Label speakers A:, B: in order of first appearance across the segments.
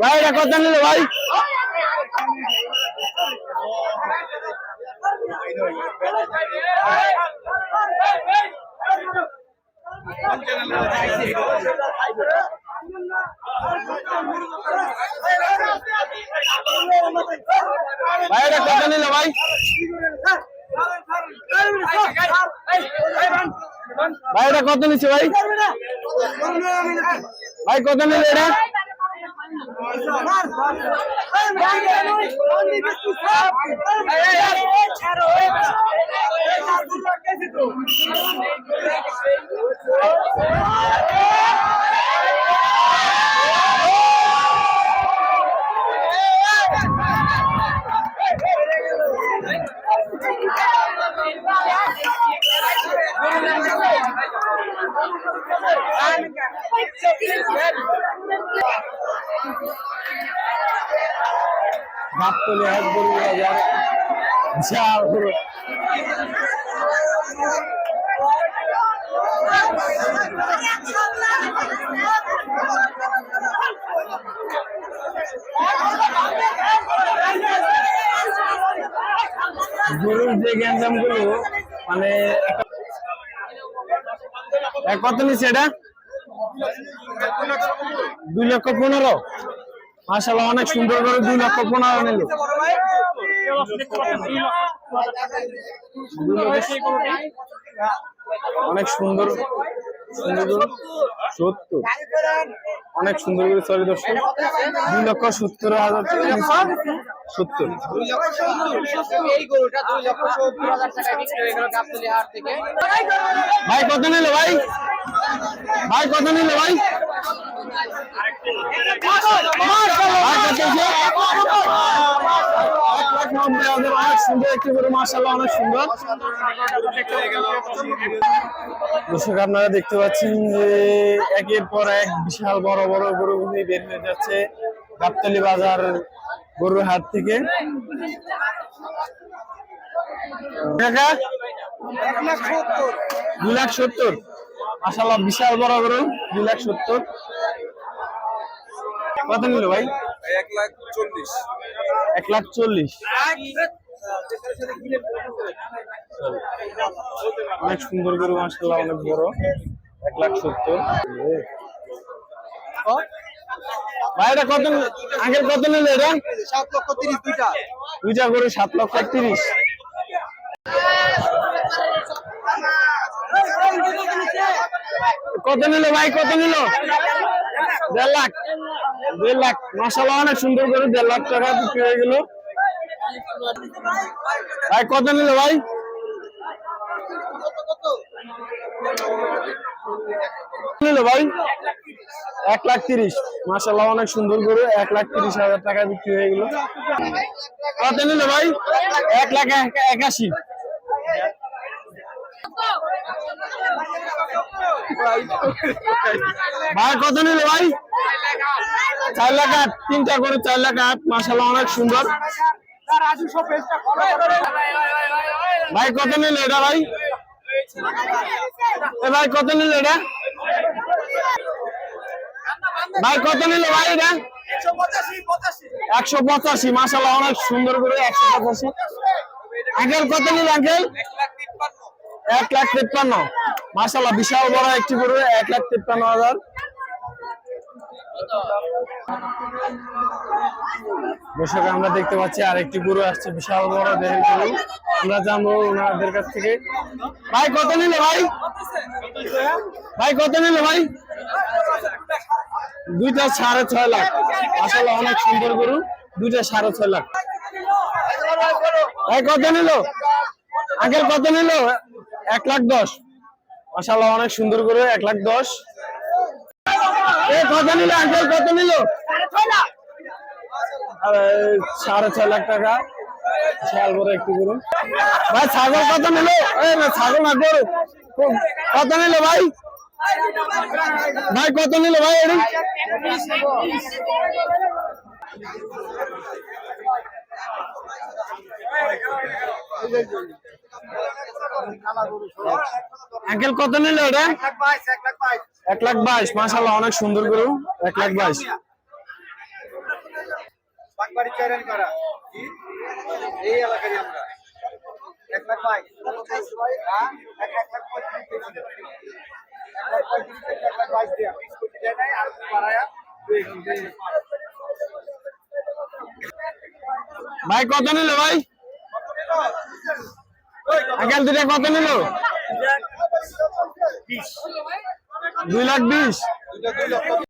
A: ভাই এটা কত নিল ভাই। ভাই এটা কত নিল ভাই। ভাই এটা কত নিচ্ছে ভাই? ভাই কত নিল এটা? গাবতলি এক গরু গরু গরুর যে গ্যাঞ্জামগুলো মানে কত নিচ্ছে এটা? দুই লক্ষ পনেরো। মাসাল্লাহ অনেক সুন্দর করে দুই লক্ষ পনেরো নিল। অনেক সুন্দর অনেক সুন্দর করে সরি দর্শক দুই লক্ষ সত্তর হাজার সত্তর। ভাই, কত নিল ভাই? ভাই, কত নিল ভাই ভাই কত হয়েছে? এক লাখ নব্বই হাজার, অনেক সুন্দর একটি গরু মাসাল্লাহ অনেক সুন্দর দর্শক আপনারা দেখতে পাচ্ছেন যে একের পর এক বিশাল বড় বড় গরুগুলি বের হয়ে যাচ্ছে গাবতলি বাজার গরুর হাট থেকে। কাকা? দুই লাখ সত্তর। মাসাল্লাহ বিশাল বড় গরু দুই লাখ সত্তর। কত নিল ভাই?
B: এক লাখ চল্লিশ।
A: এক লাখ চল্লিশ। অনেক সুন্দর গরু মাসাল্লাহ অনেক বড়। এক লাখ সত্তর। ভাই এটা কত আগের কত নিল এটা?
B: সাত লক্ষ তিরিশ দুইটা।
A: দুইটা গরু সাত লক্ষ তিরিশ। কত নিল ভাই কত নিল? দেড় লাখ। দেড় লাখ। মশালা অনেক সুন্দর করে দেড় লাখ টাকা বিক্রি হয়ে গেল। ভাই, কত নিল ভাই? নিল ভাই? এক লাখ তিরিশ। মাসাল্লাহ অনেক সুন্দর করে এক লাখ তিরিশ হাজার টাকা বিক্রি হয়ে গেল। কত নিল ভাই? এক লাখ এক- একাশি। ভাই, কত নিল ভাই? চার লাখ আট তিনটা করে চার লাখ আট মাসাল্লাহ অনেক সুন্দর। ভাই, কত নিল এটা ভাই? এ ভাই, কত নিল এটা? ভাই, কত নিল ভাই এটা? একশো পঁচাশি মাসাল্লাহ অনেক সুন্দর করে একশো পঁচাশি। আঙ্কেল, কত নিল আঙ্কেল? এক লাখ তিপ্পান্ন। মাসাল্লাহ বিশাল বড় একটি গরু, এক লাখ তিপ্পান্ন হাজার। দর্শক, আমরা দেখতে পাচ্ছি আরেকটি গরু আসছে, বিশাল বড় দেহের গরু। আমরা জানব ওনাদের কাছ থেকে। ভাই, কত নিল ভাই? ভাই, কত নিল ভাই? দুইটা সাড়ে ছয় লাখ। আসলে অনেক সুন্দর গরু। দুইটা সাড়ে ছয় লাখ। ভাই, কত নিল? আগের কত নিল? এক লাখ দশ। মাসাল্লাহ অনেক সুন্দর গরু, এক লাখ দশ। কত নিল? আঙ্কেল কত নিল? সাড়ে ছয় লাখ টাকা। একটু ভাই ছাগল কত নিল? ছাগল না গরু। কত নিল ভাই? ভাই কত নিল ভাই এটি আঙ্কেল কত নিল ওটা
B: এক লাখ বাইশ
A: মাসাল্লাহ অনেক সুন্দর গরু। এক লাখ বাইশ।
B: বাগবাড়ি চাইরেন করা? এক লাখ বাইশ। হ্যাঁ?
A: ভাই কত নিল ভাই? আঙ্কেল দুটা কত নিল? দুই লাখ বিশ।
B: লক্ষ
A: কত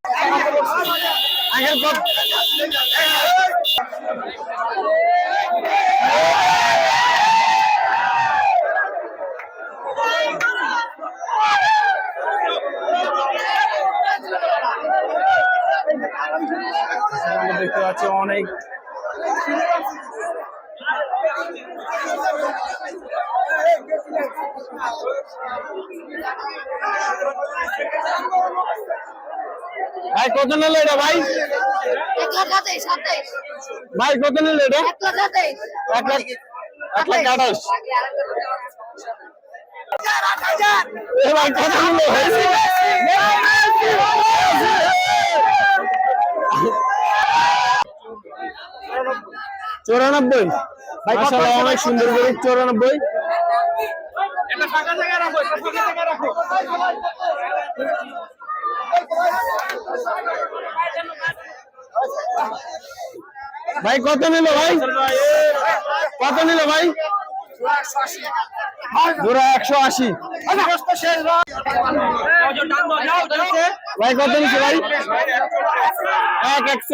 A: দেখতে পাচ্ছি অনেক ভাই কত নিল এটা ভাই? ভাই কত নিল এটা?
C: এক লাখ আঠাইশ
A: এক লাখ এক লাখ আঠাশ। এ ভাই কত নিল? চৌরানব্বই। মাশাআল্লাহ অনেক সুন্দর করে চৌরানব্বই।
D: এটা ফাঁকা জায়গা রাখো এটা ফাঁকা জায়গা রাখো।
A: ভাই কত নিল ভাই? কত নিল ভাই? জোড়া একশো আশি। ভাই কত নিচ্ছে ভাই? এক একশো